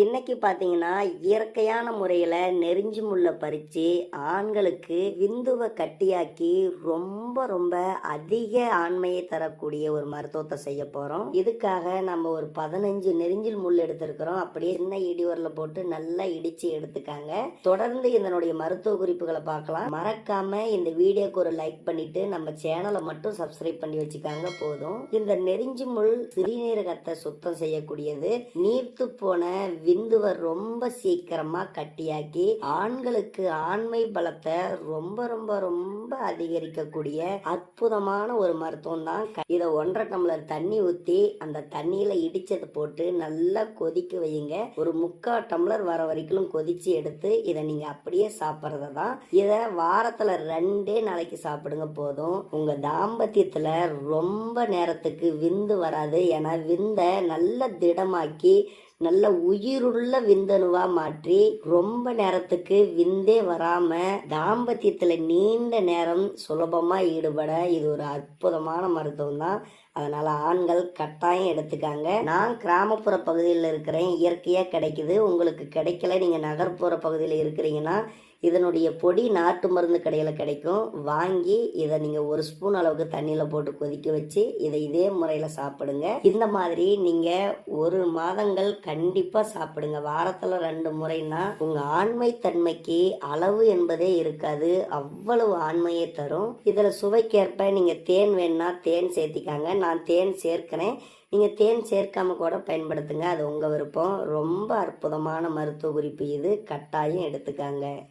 இன்னைக்கு பார்த்தீங்கன்னா இயற்கையான முறையில் நெறிஞ்சு முள்ளை பறித்து ஆண்களுக்கு விந்துவை கட்டியாக்கி ரொம்ப ரொம்ப அதிக ஆண்மையை தரக்கூடிய ஒரு மருத்துவத்தை செய்ய போகிறோம் இதுக்காக நம்ம ஒரு பதினஞ்சு நெறிஞ்சில் முள் எடுத்திருக்கிறோம். அப்படியே சின்ன இடிவரில் போட்டு நல்லா இடித்து எடுத்துக்காங்க. தொடர்ந்து இதனுடைய மருத்துவ குறிப்புகளை பார்க்கலாம். மறக்காம இந்த வீடியோக்கு ஒரு லைக் பண்ணிட்டு நம்ம சேனலை மட்டும் சப்ஸ்கிரைப் பண்ணி வச்சுக்காங்க போதும். இந்த நெறிஞ்சி முள் சிறுநீரகத்தை சுத்தம் செய்யக்கூடியது. நீர்த்து போன விந்துவை ரொம்ப சீக்கிரமா கட்டியாக்கி ஆண்களுக்கு ஆண்மை பலத்தை ரொம்ப ரொம்ப ரொம்ப அதிகரிக்கக்கூடிய அற்புதமான ஒரு மருத்துவம் தான் இதை ஒன்றரை டம்ளர் தண்ணி ஊத்தி அந்த தண்ணியில இடிச்சது போட்டு நல்லா கொதிக்க வையுங்க. ஒரு முக்கால் டம்ளர் வர வரைக்கும் கொதிச்சு எடுத்து இதை நீங்க அப்படியே சாப்பிட்றது தான். இதை வாரத்துல ரெண்டே நாளைக்கு சாப்பிடுங்க போதும். உங்க தாம்பத்தியத்துல ரொம்ப நேரத்துக்கு விந்து வராது. ஏன்னா விந்தை நல்ல திடமாக்கி நல்ல உயிருள்ள விந்தணுவா மாற்றி ரொம்ப நேரத்துக்கு விந்தே வராம தாம்பத்தியத்துல நீண்ட நேரம் சுலபமா ஈடுபட இது ஒரு அற்புதமான மருத்துவம் தான் அதனால் ஆண்கள் கட்டாயம் எடுத்துக்காங்க. நான் கிராமப்புற பகுதியில் இருக்கிறேன். இயற்கையாக கிடைக்குது. உங்களுக்கு கிடைக்கல. நீங்கள் நகர்ப்புற பகுதியில் இருக்கிறீங்கன்னா இதனுடைய பொடி நாட்டு மருந்து கடையில் கிடைக்கும். வாங்கி இதை நீங்கள் ஒரு ஸ்பூன் அளவுக்கு தண்ணியில் போட்டு கொதிக்க வச்சு இதை இதே முறையில் சாப்பிடுங்க. இந்த மாதிரி நீங்கள் ஒரு மாதங்கள் கண்டிப்பாக சாப்பிடுங்க. வாரத்தில் ரெண்டு முறைனா உங்கள் ஆண்மை தன்மைக்கு அளவு என்பதே இருக்காது. அவ்வளவு ஆண்மையை தரும். இதில் சுவைக்கேற்ப நீங்கள் தேன் வேணும்னா தேன் சேர்த்திக்காங்க. நான் தேன் சேர்க்கிறேன். நீங்கள் தேன் சேர்க்காம கூட பயன்படுத்துங்க. அது உங்கள் விருப்பம். ரொம்ப அற்புதமான மருத்துவ குறிப்பு இது. கட்டாயம் எடுத்துக்காங்க.